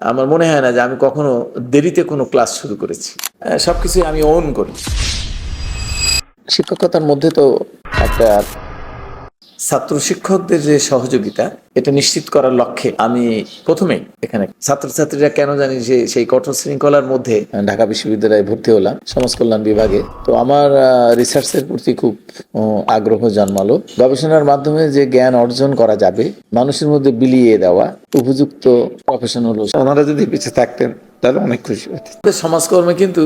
আমার মনে হয় না যে আমি কখনো দেরিতে কোনো ক্লাস শুরু করেছি। আহ, সবকিছুই আমি ওন করি। শিক্ষকতার মধ্যে তো একটা ছাত্র শিক্ষকদের যে সহযোগিতা এটা নিশ্চিত করার লক্ষ্যে আমি প্রথমেই এখানে ছাত্রছাত্রীরা কেন জানি যে সেই কঠোর শৃঙ্খলার মধ্যে ঢাকা বিশ্ববিদ্যালয়ে ভর্তি হলাম সমাজ কল্যাণ বিভাগে। তো আমার রিসার্চের প্রতি খুব আগ্রহ জন্মালো। গবেষণার মাধ্যমে যে জ্ঞান অর্জন করা যাবে মানুষের মধ্যে বিলিয়ে দেওয়া উপযুক্ত প্রফেশন হলো ওনারা যদি পিছিয়ে থাকতেন তাহলে অনেক খুশি হতেন। সমাজকর্মে কিন্তু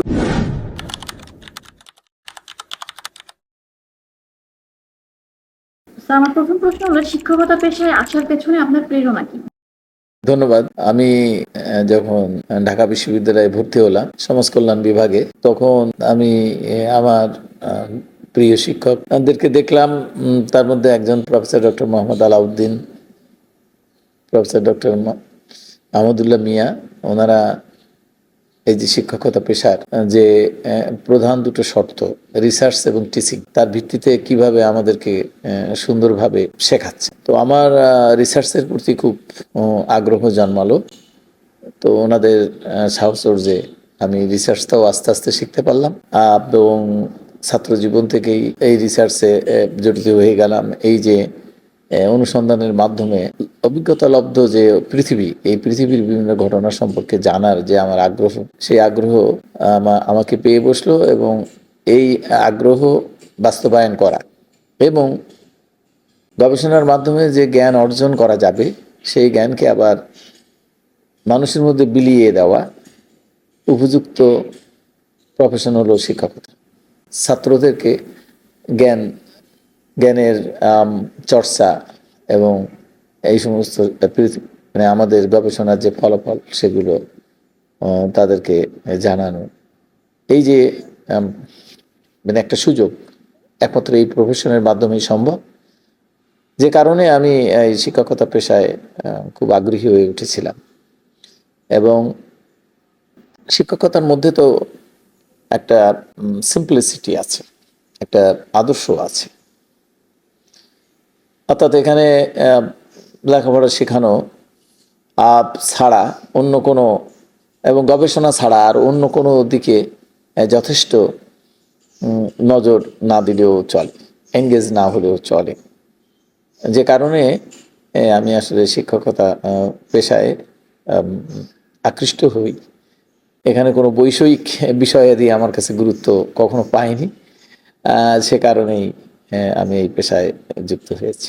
আমার প্রথম প্রশ্ন হলো, শিক্ষকতা পেশায় আসার পেছনে আপনার প্রেরণা কি? ধন্যবাদ। আমি যখন ঢাকা বিশ্ববিদ্যালয়ে ভর্তি হলাম সমাজ কল্যাণ বিভাগে, তখন আমি আমার প্রিয় শিক্ষকদেরকে দেখলাম তার মধ্যে একজন professor doctor Mohammad Alauddin, professor doctor Ahmadullah Mia, ওনারা এই যে শিক্ষকতা পেশার যে প্রধান দুটো শর্ত রিসার্চ এবং টিচিং তার ভিত্তিতে কীভাবে আমাদেরকে সুন্দরভাবে শেখাচ্ছে। তো আমার রিসার্চের প্রতি খুব আগ্রহ জন্মালো। তো ওনাদের আহ, সাহচর্যে আমি রিসার্চটাও আস্তে আস্তে শিখতে পারলাম। এবং ছাত্র জীবন থেকেই এই রিসার্চে জড়িত হয়ে গেলাম। এই যে অনুসন্ধানের মাধ্যমে অভিজ্ঞতা লব্ধ যে পৃথিবী, এই পৃথিবীর বিভিন্ন ঘটনা সম্পর্কে জানার যে আমার আগ্রহ, সেই আগ্রহ আমাকে পেয়ে বসল এবং এই আগ্রহ বাস্তবায়ন করা এবং গবেষণার মাধ্যমে যে জ্ঞান অর্জন করা যাবে, সেই জ্ঞানকে আবার মানুষের মধ্যে বিলিয়ে দেওয়া উপযুক্ত প্রফেশন হলো শিক্ষকতা। ছাত্রদেরকে জ্ঞান জ্ঞানের চর্চা এবং এই সমস্ত মানে আমাদের গবেষণার যে ফলাফল সেগুলো তাদেরকে জানানো। এই যে মানে একটা সুযোগ, একমাত্র এই প্রফেশনের মাধ্যমেই সম্ভব। যে কারণে আমি এই শিক্ষকতা পেশায় খুব আগ্রহী হয়ে উঠেছিলাম। এবং শিক্ষকতার মধ্যে তো একটা সিম্পলিসিটি আছে, একটা আদর্শ আছে। অর্থাৎ এখানে লেখাপড়া শেখানো আপ ছাড়া অন্য কোনো, এবং গবেষণা ছাড়া আর অন্য কোনো দিকে যথেষ্ট নজর না দিলেও চলে এঙ্গেজ না হলেও চলে। যে কারণে আমি আসলে শিক্ষকতা পেশায় আকৃষ্ট হই। এখানে কোনো বৈষয়িক বিষয়াদি আমার কাছে গুরুত্ব কখনো পাইনি। সে কারণেই আমি এই পেশায় যুক্ত হয়েছি।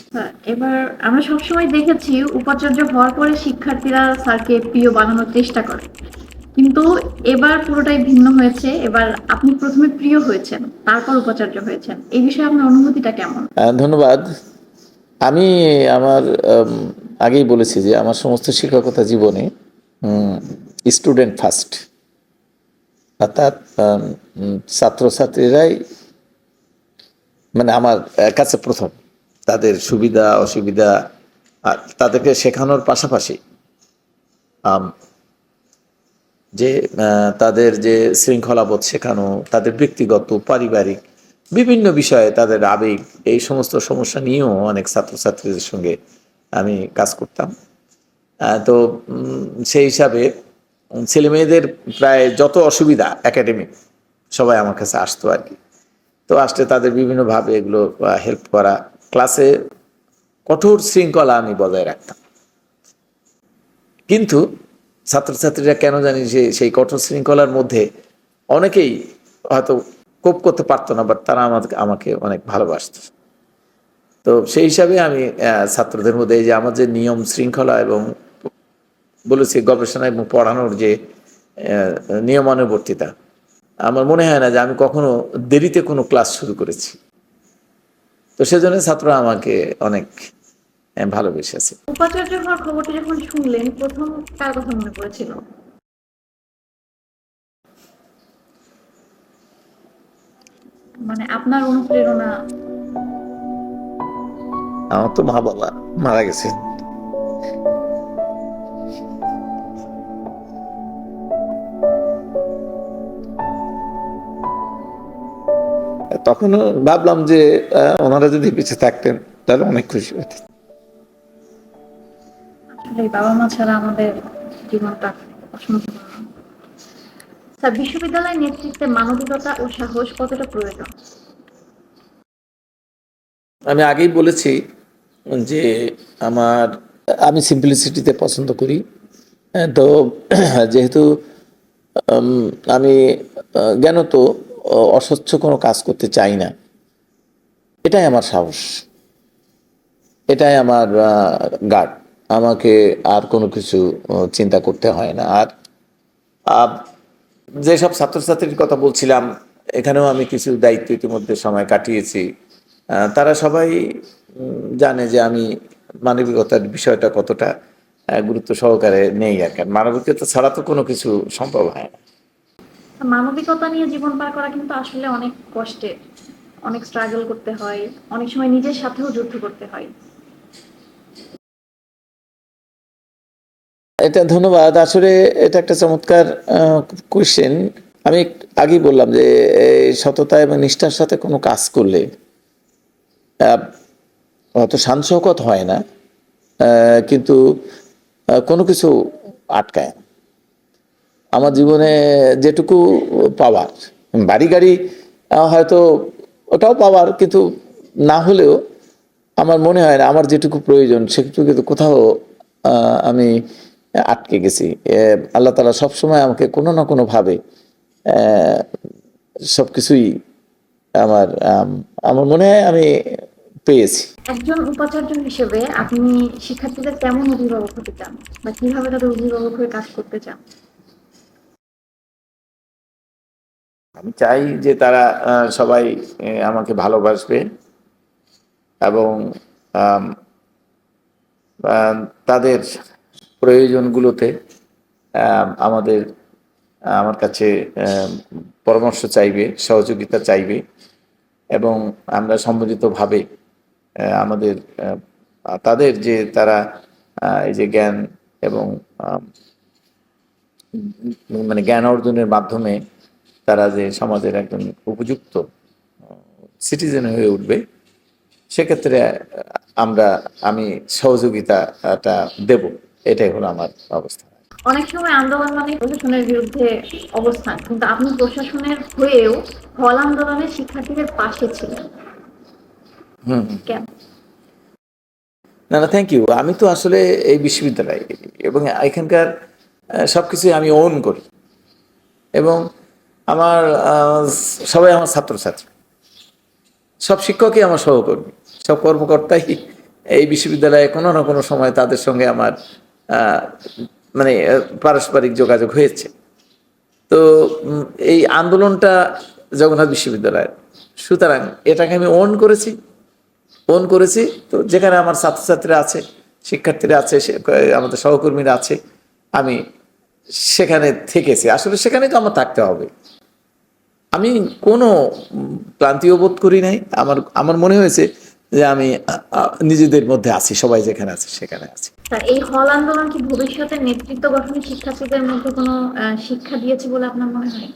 এবার আমরা সবসময় দেখেছি উপাচার্য হওয়ার পরে শিক্ষার্থীরা স্যারকে প্রিয় বানানোর চেষ্টা করে। কিন্তু এবার পুরোটাই ভিন্ন হয়েছে এবার আপনি প্রথমে প্রিয় হয়েছেন তারপর উপাচার্য হয়েছেন। এই বিষয়ে আপনার অনুভূতিটা কেমন? ধন্যবাদ। আমি আমার আগেই বলেছি যে আমার সমস্ত শিক্ষকতা জীবনে স্টুডেন্ট ফার্স্ট অর্থাৎ ছাত্রছাত্রীরাই মানে আমার কাছে প্রথম। তাদের সুবিধা অসুবিধা আর তাদেরকে শেখানোর পাশাপাশি যে তাদের যে শৃঙ্খলাবোধ শেখানো তাদের ব্যক্তিগত পারিবারিক বিভিন্ন বিষয়ে তাদের আবেগ এই সমস্ত সমস্যা নিয়েও অনেক ছাত্রছাত্রীদের সঙ্গে আমি কাজ করতাম। তো সেই হিসাবে উম, ছেলে মেয়েদের প্রায় যত অসুবিধা একাডেমিক সবাই আমার কাছে আসতো আর কি। তো আসলে তাদের বিভিন্নভাবে এগুলো হেল্প করা ক্লাসে কঠোর শৃঙ্খলা আমি বজায় রাখতাম। কিন্তু ছাত্রছাত্রীরা কেন জানি যে সেই কঠোর শৃঙ্খলার মধ্যে অনেকেই হয়তো কোপ করতে পারতো না বাট তারা আমাকে আমাকে অনেক ভালোবাসত। তো সেই হিসাবে আমি ছাত্রদের মধ্যে যে আমার যে নিয়ম শৃঙ্খলা এবং বলেছি গবেষণা এবং পড়ানোর যে নিয়মানুবর্তিতা আমার মনে হয় না যে আমি কখনো দেরিতে কোনো ক্লাস শুরু করেছি। তো সেজন্য ছাত্ররা আমাকে অনেক আহ, ভালোবেসেছে। উপাচার্য হওয়ার খবরটা যখন শুনলেন প্রথম কার কথা মনে পড়েছিল? মানে আপনার অনুপ্রেরণা? আমার তো মা বাবা মারা গেছে। তখনও ভাবলাম যে ওনারা যদি পিছিয়ে থাকতেন তাহলে অনেক খুশি হতেন বাবা মা ছাড়া আমাদের জীবনটা স্যার বিশ্ববিদ্যালয় নেতৃত্বে মানবিকতা ও সাহস কতটা প্রয়োজন? আমি আগেই বলেছি যে আমার আমি সিম্পলিসিটিতে পছন্দ করি। হ্যাঁ, তো যেহেতু উম, আমি আহ, জ্ঞানত অস্বচ্ছ কোনো কাজ করতে চাই না। এটাই আমার সাহস। এটাই আমার গার্ড আমাকে আর কোনো কিছু চিন্তা করতে হয় না। আর যেসব ছাত্রছাত্রীর কথা বলছিলাম, এখানেও আমি কিছু দায়িত্ব ইতিমধ্যে সময় কাটিয়েছি। তারা সবাই জানে যে আমি মানবিকতার বিষয়টা কতটা গুরুত্ব সহকারে নেই আর মানবিকতা ছাড়া তো কোনো কিছু সম্ভব হয় না। মানবিকতা নিয়ে জীবন পার করা কিন্তু আসলে অনেক কষ্টের অনেক স্ট্রাগল করতে হয়, অনেক সময় নিজের সাথেও যুদ্ধ করতে হয়। এটা ধন্যবাদ। আসলে এটা একটা চমৎকার কোয়েশ্চেন আমি আগেই বললাম যে সততা এবং নিষ্ঠার সাথে কোনো কাজ করলে হয়তো শান্তশৌকত হয় না কিন্তু কোনো কিছু আটকায় না। আমার জীবনে যেটুকু পাওয়ার, বাড়ি গাড়ি হয়তো ওটাও পাওয়ার, কিন্তু না হলেও আমার মনে হয় না, আমার যেটুকু প্রয়োজন সেটুকু কিন্তু কোথাও আমি আটকে গেছি। আল্লাহ তালা সবসময় আমাকে কোনো না কোনোভাবে সব কিছুই আমার আমার মনে হয় আমি পেয়েছি। একজন উপাচার্য হিসেবে আপনি শিক্ষার্থীদের কেমন অভিভাবক হতে চান? বা কীভাবে তাদের অভিভাবক হয়ে কাজ করতে চান? আমি চাই যে তারা সবাই আমাকে ভালোবাসবে এবং তাদের প্রয়োজনগুলোতে আমাদের, আমার কাছে পরামর্শ চাইবে, সহযোগিতা চাইবে এবং আমরা সম্মিলিতভাবে আমাদের তাদের যে তারা এই যে জ্ঞান এবং মানে জ্ঞান অর্জনের মাধ্যমে তারা যে সমাজের একজন উপযুক্ত সিটিজেন হয়ে উঠবে সেক্ষেত্রে আমরা আমি সহযোগিতাটা দেব। এটাই হলো আমার অবস্থা। অনেক সময় আন্দোলন মানে প্রশাসনের বিরুদ্ধে অবস্থান কিন্তু আপনি প্রশাসনের হয়েও হল আন্দোলনে শিক্ষার্থীদের পাশে ছিলেন। হুম কেন? না না থ্যাংক ইউ আমি তো আসলে এই বিশ্ববিদ্যালয় এবং এখানকার সব কিছুই আমি ওন করি। এবং আমার সবাই আমার ছাত্রছাত্রী। সব শিক্ষকই আমার সহকর্মী। সব কর্মকর্তাই এই বিশ্ববিদ্যালয়ে কোনো না কোনো সময় তাদের সঙ্গে আমার মানে পারস্পরিক যোগাযোগ হয়েছে। তো এই আন্দোলনটা জগন্নাথ বিশ্ববিদ্যালয়ের সুতরাং এটাকে আমি ওন করেছি। ফোন করেছি। তো যেখানে আমার ছাত্রছাত্রীরা আছে, শিক্ষার্থীরা আছে আমাদের সহকর্মীরা আছে, আমি সেখানে থেকেছে। আসলে সেখানে তো আমার থাকতে হবে। আমি কোনো ক্লান্তিও বোধ করি নাই। আমার আমার মনে হয়েছে যে আমি নিজেদের মধ্যে আছি সবাই যেখানে আছে সেখানে আছি। এই হল আন্দোলন কি ভবিষ্যতে নেতৃত্ব গঠনে শিক্ষার্থীদের মধ্যে কোনো শিক্ষা দিয়েছে বলে আপনার মনে হয়?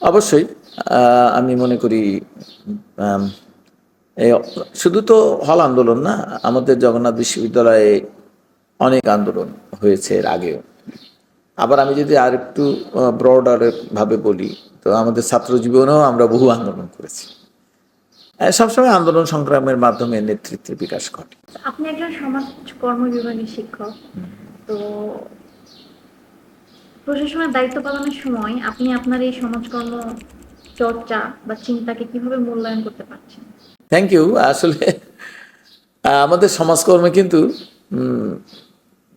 অবশ্যই আহ, আমি মনে করি শুধু তো হল আন্দোলন না আমাদের জগন্নাথ বিশ্ববিদ্যালয়ে অনেক আন্দোলন হয়েছে এর আগেও। আবার আমি যদি আর একটু ব্রডার ভাবে বলি তো আমাদের ছাত্র জীবনেও আমরা বহু আন্দোলন করেছি। সবসময় আন্দোলন সংগ্রামের মাধ্যমে নেতৃত্বের বিকাশ ঘটে। আপনি একজন সমাজ কর্ম বিভাগের শিক্ষক তো প্রশাসনের দায়িত্ব পালনের সময় আপনি আপনার এই সমাজকর্ম চর্চা বা চিন্তাকে কীভাবে মূল্যায়ন করতে পারছেন? থ্যাংক ইউ আসলে আমাদের সমাজকর্মে কিন্তু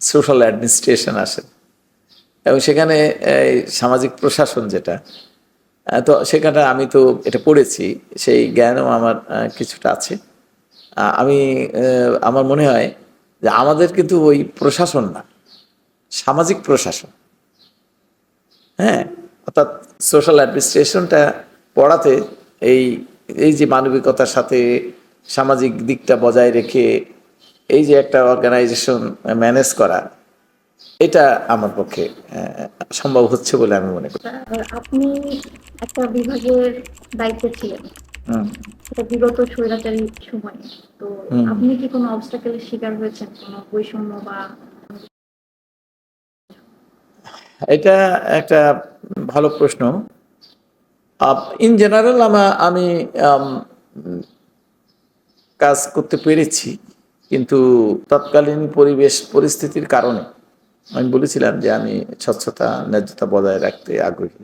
সোশ্যাল অ্যাডমিনিস্ট্রেশন আসে। এবং সেখানে, এই সামাজিক প্রশাসন যেটা তো সেখানে আমি তো এটা পড়েছি, সেই জ্ঞানও আমার কিছুটা আছে। আমি আমার মনে হয় যে আমাদের কিন্তু ওই প্রশাসন না, সামাজিক প্রশাসন। হ্যাঁ অর্থাৎ সোশ্যাল অ্যাডমিনিস্ট্রেশনটা পড়াতে এই এই যে মানবিকতার সাথে সামাজিক দিকটা বজায় রেখে এই যে একটা অর্গানাইজেশন ম্যানেজ করা এটা আমার পক্ষে সম্ভব হচ্ছে বলে আমি মনে করি। আপনি একটা বিভাগের দায়িত্বে ছিলেন। সেটা বিগত স্বৈরাচারী সময়ে। তো আপনি কি কোনো অবস্টাকেলের শিকার হয়েছেন? কোনো বৈষম্য বা এটা একটা ভালো প্রশ্ন। ইন জেনারেল আমি উম, কাজ করতে পেরেছি। কিন্তু তৎকালীন পরিবেশ পরিস্থিতির কারণে। আমি বলেছিলাম যে আমি স্বচ্ছতা, ন্যায্যতা বজায় রাখতে আগ্রহী।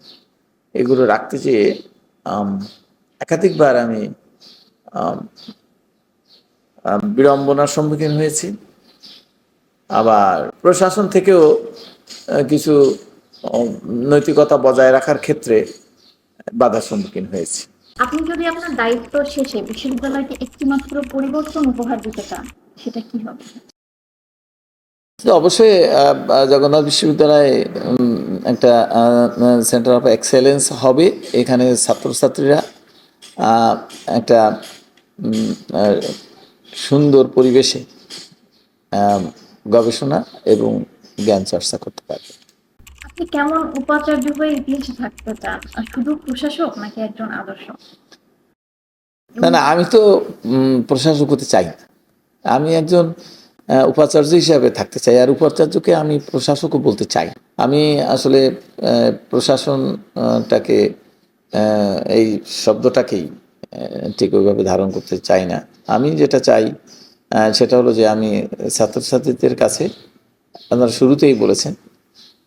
এগুলো রাখতে চেয়ে একাধিকবার আমি বিড়ম্বনার সম্মুখীন হয়েছি। আবার প্রশাসন থেকেও কিছু নৈতিকতা বজায় রাখার ক্ষেত্রে বাধার সম্মুখীন হয়েছি। আপনি যদি আপনার দায়িত্ব শেষে বিশ্ববিদ্যালয়কে একটিমাত্র পরিবর্তন উপহার দিতে চান, সেটা কি হবে? অবশ্যই জগন্নাথ বিশ্ববিদ্যালয়ে একটা সেন্টার অফ এক্সেলেন্স হবে। এখানে ছাত্রছাত্রীরা একটা সুন্দর পরিবেশে গবেষণা এবং জ্ঞান চর্চা করতে পারবে। আপনি কেমন উপাচার্য হয়ে ইতিহাসে থাকতে চান? শুধু প্রশাসক নাকি একজন আদর্শ? না না আমি তো প্রশাসক হতে চাই আমি একজন উপাচার্য হিসাবে থাকতে চাই। আর উপাচার্যকে আমি প্রশাসকও বলতে চাই। আমি আসলে প্রশাসনটাকে এই শব্দটাকেই ঠিক ওইভাবে ধারণ করতে চাই না। আমি যেটা চাই সেটা হলো যে আমি ছাত্রছাত্রীদের কাছে, আপনারা শুরুতেই বলেছেন,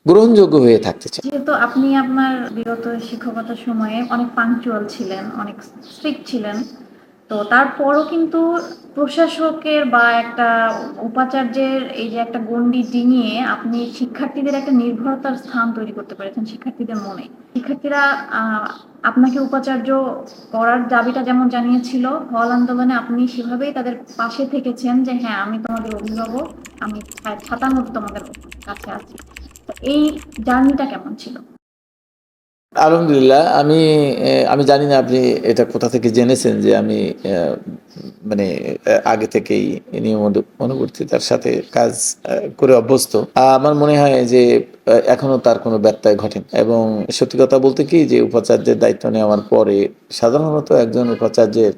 গ্রহণযোগ্য হয়ে থাকতে চাই। যেহেতু আপনি আপনার বিগত শিক্ষকতার সময়ে অনেক পাংচুয়াল ছিলেন, অনেক স্ট্রিক্ট ছিলেন তো তারপরও কিন্তু প্রশাসকের বা একটা উপাচার্যের এই যে একটা গণ্ডি ডিঙিয়ে আপনি শিক্ষার্থীদের একটা নির্ভরতার স্থান তৈরি করতে পেরেছেন শিক্ষার্থীদের মনে। শিক্ষার্থীরা আপনাকে উপাচার্য করার দাবিটা যেমন জানিয়েছিল, হল আন্দোলনে আপনি সেভাবেই তাদের পাশে থেকেছেন যে হ্যাঁ আমি তোমাদের অভিভাবক, আমি ছাতার মতো তোমাদের কাছে আছি। এই জার্নিটা কেমন ছিল? আলহামদুলিল্লাহ, আমি আমি জানি না আপনি এটা কোথা থেকে জেনেছেন যে আমি মানে আগে থেকেই নিয়ম অনু- অনুবর্তিতার সাথে কাজ করে অভ্যস্ত। আমার মনে হয় যে এখনও তার কোনো ব্যত্যয় ঘটেনি এবং সত্যি কথা বলতে কি যে, উপাচার্যের দায়িত্ব নেওয়ার পরে সাধারণত একজন উপাচার্যের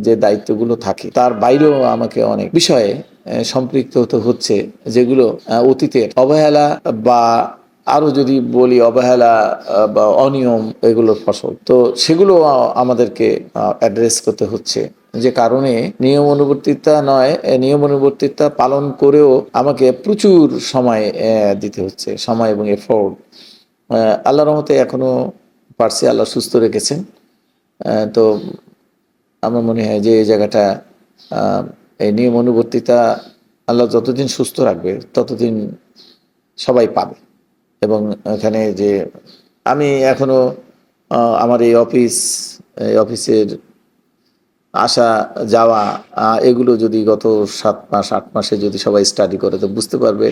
যে দায়িত্বগুলো থাকে, তার বাইরেও আমাকে অনেক বিষয়ে সম্পৃক্ত হতে হচ্ছে, যেগুলো অতীতের অবহেলা বা আরও যদি বলি অবহেলা বা অনিয়ম এগুলোর ফসল, তো সেগুলো আমাদেরকে অ্যাড্রেস করতে হচ্ছে। যে কারণে নিয়ম অনুবর্তিতা নয় নিয়ম অনুবর্তিতা পালন করেও আমাকে প্রচুর সময় দিতে হচ্ছে, সময় এবং এফোর্ট আল্লাহ রহমতে এখনও পারছি, আল্লাহ সুস্থ রেখেছেন। তো আমার মনে হয় যে এই জায়গাটা এই নিয়ম অনুবর্তিতা আল্লাহ যতদিন সুস্থ রাখবে, ততদিন সবাই পাবে। এবং এখানে যে আমি এখনও আমার এই অফিস এই অফিসের আসা যাওয়া এগুলো যদি গত সাত মাস আট মাসে যদি সবাই স্টাডি করে তো বুঝতে পারবে।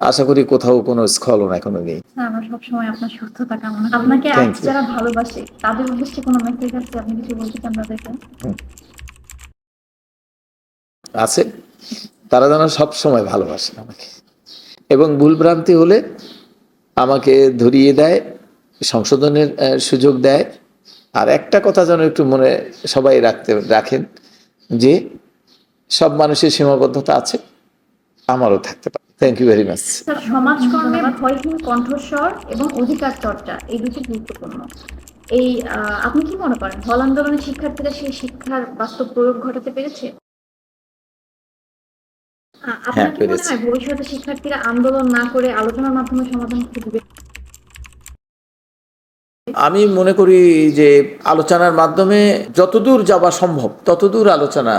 আশা করি কোথাও কোনো স্খলন এখনও নেই। স্যার আমরা সবসময় আপনার সুস্থতা কামনা। আপনাকে আজ যারা ভালোবাসে তাদের উদ্দেশ্যে কোনো মেসেজ আছে? আপনি কিছু বলতে চান তাদেরকে? আছে। তারা যেন সব সময় ভালোবাসে আমাকে। এবং ভুলভ্রান্তি হলে আমাকে ধরিয়ে দেয়, সংশোধনের সুযোগ দেয়। আর একটা কথা যেন একটু মনে সবাই রাখতে, রাখেন যে সব মানুষের সীমাবদ্ধতা আছে, আমারও থাকতে পারে। থ্যাংক ইউ ভেরি মাচ সমাজকর্মে কণ্ঠস্বর এবং অধিকার চর্চা, এই দুটি গুরুত্বপূর্ণ। এই আপনি কি মনে করেন হল আন্দোলনের শিক্ষার্থীরা সেই শিক্ষার বাস্তব প্রয়োগ ঘটাতে পেরেছে? হয় ভবিষ্যতে শিক্ষার্থীরা আন্দোলন না করে আলোচনার মাধ্যমে সমাধান খুঁজবে আমি মনে করি যে আলোচনার মাধ্যমে যতদূর যাওয়া সম্ভব ততদূর আলোচনা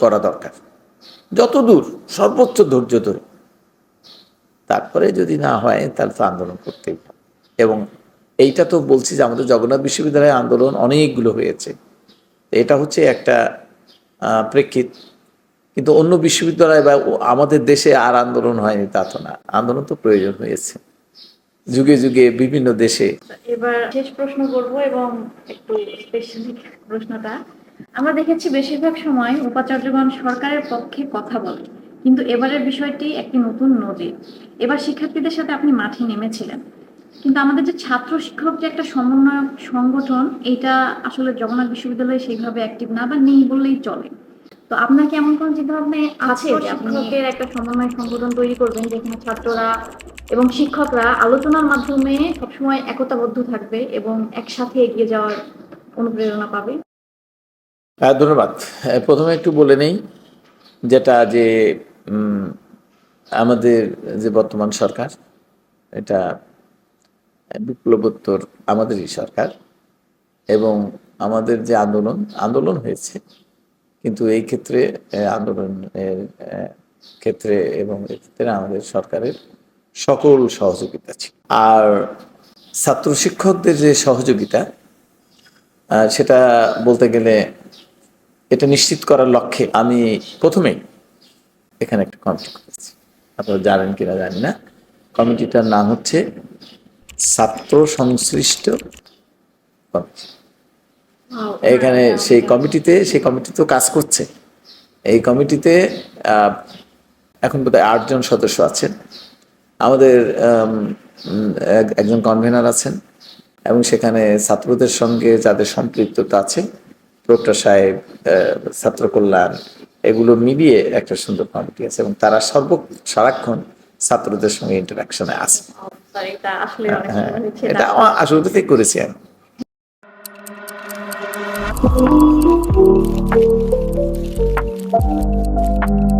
করা দরকার। যতদূর সর্বোচ্চ ধৈর্য ধরে। তারপরে যদি না হয় তাহলে তো আন্দোলন করতেই এবং এইটা তো বলছি যে আমাদের জগন্নাথ বিশ্ববিদ্যালয়ে আন্দোলন অনেকগুলো হয়েছে। এটা হচ্ছে একটা আহ, প্রেক্ষিত কিন্তু অন্য বিশ্ববিদ্যালয় বা আমাদের দেশে আর আন্দোলন হয়নি, তা তো না। আন্দোলন তো প্রয়োজন হয়েছে। যুগে যুগে বিভিন্ন দেশে। এবার শেষ প্রশ্ন করব এবং একটু স্পেশালি প্রশ্নটা। আমরা দেখেছি বেশিরভাগ সময় উপাচার্যগণ সরকারের পক্ষে কথা বলে কিন্তু এবারের বিষয়টি একটি নতুন নজির এবার শিক্ষার্থীদের সাথে আপনি মাঠে নেমেছিলেন। কিন্তু আমাদের যে ছাত্র শিক্ষক যে একটা সমন্বয়ক সংগঠন এটা আসলে জগন্নাথ বিশ্ববিদ্যালয়ে সেইভাবে অ্যাক্টিভ না বা নেই বললেই চলে। তো আপনার কি এমন কোন চিন্তা ভাবনা আছে যে আপনি শিক্ষকের একটা সমন্বয় সংগঠন তৈরি করবেন যেখানে ছাত্ররা এবং শিক্ষকরা আলোচনার মাধ্যমে সবসময় একতাবদ্ধ থাকবে এবং একসাথে এগিয়ে যাওয়ার অনুপ্রেরণা পাবে? ধন্যবাদ। প্রথমে একটু বলে নেই যেটা যে উম, আমাদের যে বর্তমান সরকার এটা বিপ্লবোত্তর আমাদেরই সরকার এবং আমাদের যে আন্দোলন আন্দোলন হয়েছে কিন্তু এই ক্ষেত্রে আন্দোলনের ক্ষেত্রে এবং এক্ষেত্রে আমাদের সরকারের সকল সহযোগিতা ছিল। আর ছাত্র শিক্ষকদের যে সহযোগিতা সেটা বলতে গেলে এটা নিশ্চিত করার লক্ষ্যে আমি প্রথমেই এখানে একটা কমিটি করেছি। আপনারা জানেন কিনা জানি না। কমিটিটার নাম হচ্ছে ছাত্র সংশ্লিষ্ট কমিটি। এখানে সেই কমিটিতে সেই কমিটি তো কাজ করছে। এই কমিটিতে এখন বোধহয় আটজন সদস্য আছেন। আমাদের একজন কনভেনার আছেন এবং সেখানে ছাত্রদের সঙ্গে যাদের সম্পৃক্ততা আছে প্রক্টর সাহেব ছাত্র কল্যাণ এগুলো মিলিয়ে একটা সুন্দর কমিটি আছে এবং তারা সর্ব সারাক্ষণ ছাত্রদের সঙ্গে ইন্টারাকশনে আছে। এটা আসলে হ্যাঁ এটা আমার আসলে করেছি আমি। Thank you.